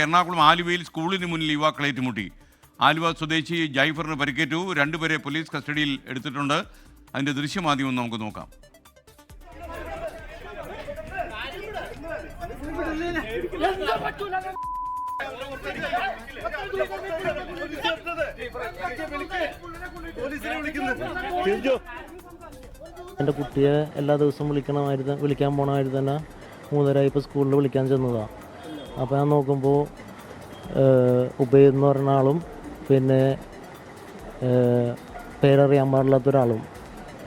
എറണാകുളം ആലുവയിൽ സ്കൂളിന് മുന്നിൽ യുവാക്കൾ ഏറ്റുമുട്ടി. ആലുവ സ്വദേശി ജൈഫറിന് പരിക്കേറ്റു. രണ്ടുപേരെ പോലീസ് കസ്റ്റഡിയിൽ എടുത്തിട്ടുണ്ട്. അതിന്റെ ദൃശ്യമാധ്യമം നമുക്ക് നോക്കാം. എന്റെ കുട്ടിയെ എല്ലാ ദിവസവും വിളിക്കണമായിരുന്നു. വിളിക്കാൻ പോകണമായിരുന്നു തന്നെ. മൂന്നരായി ഇപ്പോൾ സ്കൂളിൽ വിളിക്കാൻ ചെന്നതാണ് അപ്പോൾ ഞാൻ നോക്കുമ്പോൾ ഉബൈദ് എന്ന് പറഞ്ഞ ആളും പിന്നെ പേരറിയാൻ പാടില്ലാത്ത ഒരാളും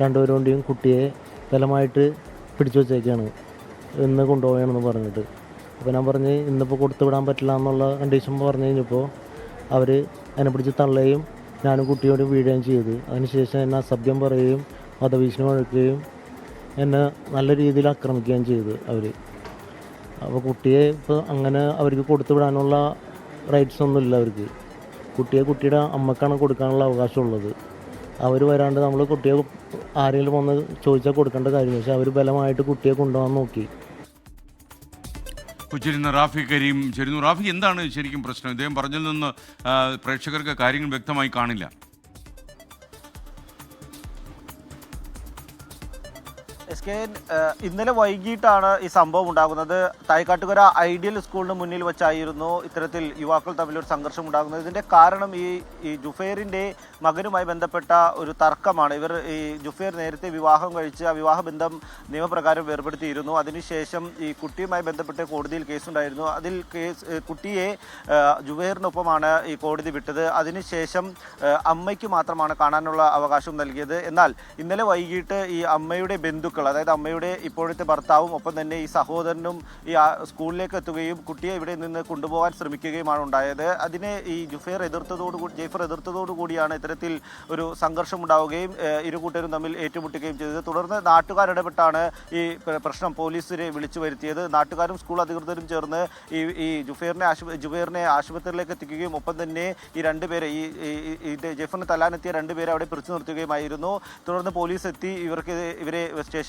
രണ്ടുപേരും കൊണ്ടും കുട്ടിയെ ബലമായിട്ട് പിടിച്ചു വച്ചേക്കാണ്. ഇന്ന് കൊണ്ടുപോകണമെന്ന് പറഞ്ഞിട്ട്. അപ്പോൾ ഞാൻ പറഞ്ഞ് ഇന്നിപ്പോൾ കൊടുത്തു വിടാൻ പറ്റില്ല എന്നുള്ള കണ്ടീഷൻ പറഞ്ഞു കഴിഞ്ഞപ്പോൾ അവർ എന്നെ പിടിച്ച് തള്ളുകയും ഞാനും കുട്ടിയോട് വീഴുകയും ചെയ്തു. അതിനുശേഷം എന്നെ അസഭ്യം പറയുകയും വധഭീഷണി വഴക്കുകയും എന്നെ നല്ല രീതിയിൽ ആക്രമിക്കുകയും ചെയ്തു അവർ അപ്പോൾ കുട്ടിയെ ഇപ്പോൾ അങ്ങനെ അവർക്ക് കൊടുത്തു വിടാനുള്ള റൈറ്റ്സ് ഒന്നും ഇല്ല അവർക്ക്. കുട്ടിയെ കുട്ടിയുടെ അമ്മക്കാണ് കൊടുക്കാനുള്ള അവകാശമുള്ളത്. അവർ വരാണ്ട് നമ്മൾ കുട്ടിയെ ആരെങ്കിലും വന്ന് ചോദിച്ചാൽ കൊടുക്കേണ്ട കാര്യം. പക്ഷേ അവർ ബലമായിട്ട് കുട്ടിയെ കൊണ്ടുപോകാൻ നോക്കി. കൊച്ചിയിൽ റാഫി കരീം ചേരുന്നു റാഫി എന്താണ് ശരിക്കും പ്രശ്നം? ഇദ്ദേഹം പറഞ്ഞതിൽ നിന്ന് പ്രേക്ഷകർക്ക് കാര്യങ്ങൾ വ്യക്തമായി കാണില്ല. എസ് കെ ഇന്നലെ വൈകിട്ടാണ് ഈ സംഭവം ഉണ്ടാകുന്നത്. തായ്ക്കാട്ടുകര ഐഡിയൽ സ്കൂളിന് മുന്നിൽ വെച്ചായിരുന്നു ഇത്തരത്തിൽ യുവാക്കൾ തമ്മിൽ ഒരു സംഘർഷം ഉണ്ടാകുന്നത്. ഇതിന്റെ കാരണം ഈ ഈ ജുഫേറിന്റെ മകനുമായി ബന്ധപ്പെട്ട ഒരു തർക്കമാണ്. ഇവർ ഈ ജുഫേർ നേരത്തെ വിവാഹം കഴിച്ച് ആ വിവാഹ ബന്ധം നിയമപ്രകാരം വേർപെടുത്തിയിരുന്നു. അതിനുശേഷം ഈ കുട്ടിയുമായി ബന്ധപ്പെട്ട് കോടതിയിൽ കേസുണ്ടായിരുന്നു. അതിൽ കേസ് കുട്ടിയെ ജുഫേറിനൊപ്പമാണ് ഈ കോടതി വിട്ടത്. അതിനുശേഷം അമ്മയ്ക്ക് മാത്രമാണ് കാണാനുള്ള അവകാശം നൽകിയത്. എന്നാൽ ഇന്നലെ വൈകിട്ട് ഈ അമ്മയുടെ ബന്ധുക്കൾ അതായത് അമ്മയുടെ ഇപ്പോഴത്തെ ഭർത്താവും ഒപ്പം തന്നെ ഈ സഹോദരനും ഈ സ്കൂളിലേക്ക് എത്തുകയും കുട്ടിയെ ഇവിടെ നിന്ന് കൊണ്ടുപോകാൻ ശ്രമിക്കുകയുമാണ് ഉണ്ടായത്. അതിനെ ഈ ജുഫേർ എതിർത്തതോടുകൂടി ജയ്ഫർ എതിർത്തതോടുകൂടിയാണ് ഇത്തരത്തിൽ ഒരു സംഘർഷം ഉണ്ടാവുകയും ഇരു കൂട്ടരും തമ്മിൽ ഏറ്റുമുട്ടുകയും ചെയ്തത്. തുടർന്ന് നാട്ടുകാരിടപെട്ടാണ് ഈ പ്രശ്നം പോലീസിനെ വിളിച്ചു വരുത്തിയത്. നാട്ടുകാരും സ്കൂൾ അധികൃതരും ചേർന്ന് ഈ ഈ ജുഫേറിനെ ആശുപത്രി ജുഫേറിനെ ആശുപത്രിയിലേക്ക് എത്തിക്കുകയും ഒപ്പം തന്നെ ഈ രണ്ടുപേരെ ഈ ഈ- ജെയ്ഫറിന് തല്ലാനെത്തിയ രണ്ടുപേരെ അവിടെ പിടിച്ചു നിർത്തുകയുമായിരുന്നു. തുടർന്ന് പോലീസ് എത്തി ഇവർക്ക് ഇവരെ വിവരങ്ങൾ